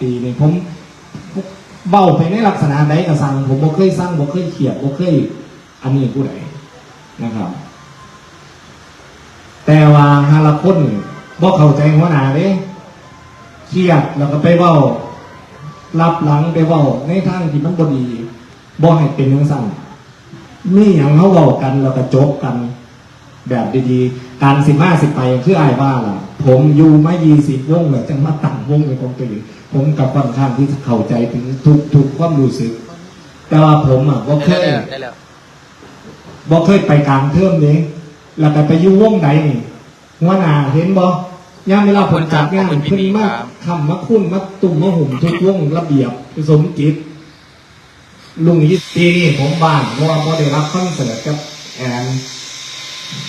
ปีเบ้าไปในลักษณะใดก็สั่งผมบ่เคยสั่งบ่เคยเขียดบ่เคยอันนี้ผู้ใดนะครับ แต่ว่าฮาละคนบ่เข้าใจหัวหน้าเด้เครียดแล้วก็ไปเว้ารับหลังไปเว้าในทางที่มันบ่ดีบ่ให้เป็นจังซั่นมีหยังเฮาเว้ากันแล้วก็จบกัน แบบดีๆการสิมาสิไปคืออายว่าล่ะผมอยู่มา20วงแล้วจังมาตั้งวงในของตัวเอง ผมกับค่อนข้างที่จะเข้าใจถึงทุกทุกความรู้สึก แต่ว่าผมอะบ่เคได้ยแล้วได้แล้วบ่เคยไปกลางเทอมนี้แล้วก็ไปอยู่วงใดนี่หัวหน้าเห็นบ่ย่ามเวลาผมจัดงานเพิ่นมาคำมาคุ้นมาตุ่มมาหุ่มทุกวงระเบียบสมกิจลุงยี่ปีนี้ผมบ้านเพราะว่าบ่ได้รับคอนเสิร์ตกับแอน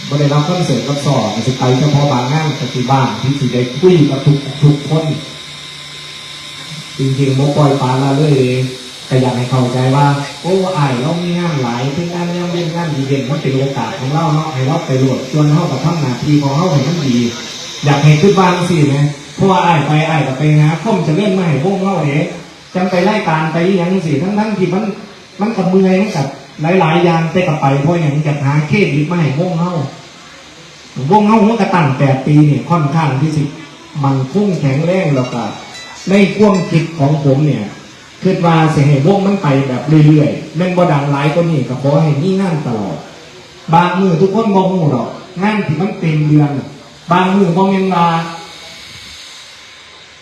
บ่ได้รับคอนเสิร์ตกับสอนสิไปเฉพาะบางงานปฏิบ้านที่สิได้คุยกับทุกทุกคน จริงๆบ่ปล่อยปลาละเลยแต่อยากให้เข้าใจว่าโอ้อายเรามีงานหลายที่งานยังเป็นงานดีเด่นมันเป็นโอกาสของเราเนาะให้เราไปโหลดชวนเขากับทำหน้าที่ของเขาให้มันดี อยากให้ขึ้นบ้านสิไหมเพราะว่าอายไปอายกับไปหาข้อมจะเล่นมาให้พวกเราเด้จำไปไล่การไปย่างสิทั้งทั้งที่มันมันกับมือมันกับหลายๆอย่างแต่กับไปเพราะอย่างจะหาเครดิตมาให้พวกเราพวกเราหัวกระตั้งแปดปีเนี่ยค่อนข้างที่สิมันพุ่งแข็งแรงแล้วก็ ในความคิดของผมเนี่ยคิดว่าเสียให้วงมันไปแบบเรื่อยๆแม่นบ่ดังหลายก็นี่ก็ขอให้มีงานตลอด บางมือทุกคนบ่ฮู้หรอกงานที่มันเต็มเดือน บางมือบ่แม่นว่า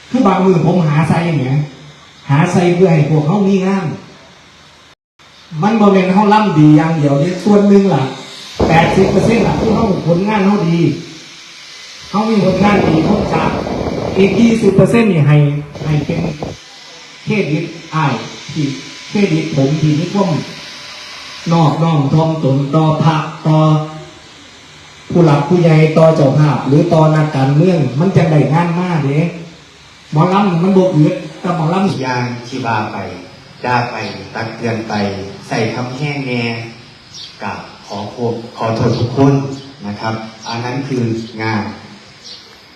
คือบางมือผมหาใส่เนี่ยหาใส่เพื่อให้พวกเขามีงาน มันบ่แม่นเฮาล่ำดีอย่างเดียวนี่ส่วนหนึ่งล่ะ80%ล่ะคือเฮาผลงานเฮาดีเขามีผลงานดีเขาจะ อีกยี่สิบเปอร์เซ็นต์นี่ให้ให้เป็นเครดิตอ้ายที่เครดิตผมที่นิคมนอกน้องทอมตนต่อพระต่อผู้หลักผู้ใหญ่ต่อเจ้าภาพ หรือต่อนักการเมือง มันจะได้งานมากเด้หมอลำมันบกเอือดแต่หมอลำอย่างที่บาไปด่าไปตักเตือนไป ใส่คำแห้งแน่กับขอโทษขอโทษทุกคนนะครับ อันนั้นคืองาน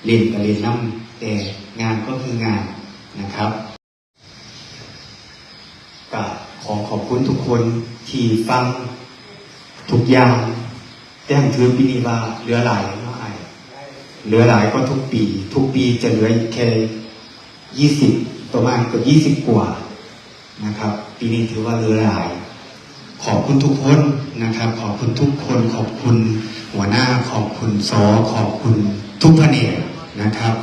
เรียนกับเรียนน้ำ แต่งานก็คืองานนะครับกับขอขอบคุณทุกคนที่ฟังทุกอย่างแต่งถือปีนี้ว่าเหลือหลายเนาะไอายเหลือหลายก็ทุกปี ทุกปีจะเหลือแค่ยี่สิบประมาณเกือบยี่สิบกว่านะครับ ปีนี้ถือว่าเรือหลาย ขอบคุณทุกคนนะครับ ขอบคุณทุกคน ขอบคุณหัวหน้าขอบคุณซอขอบคุณทุกแผนกนะครับ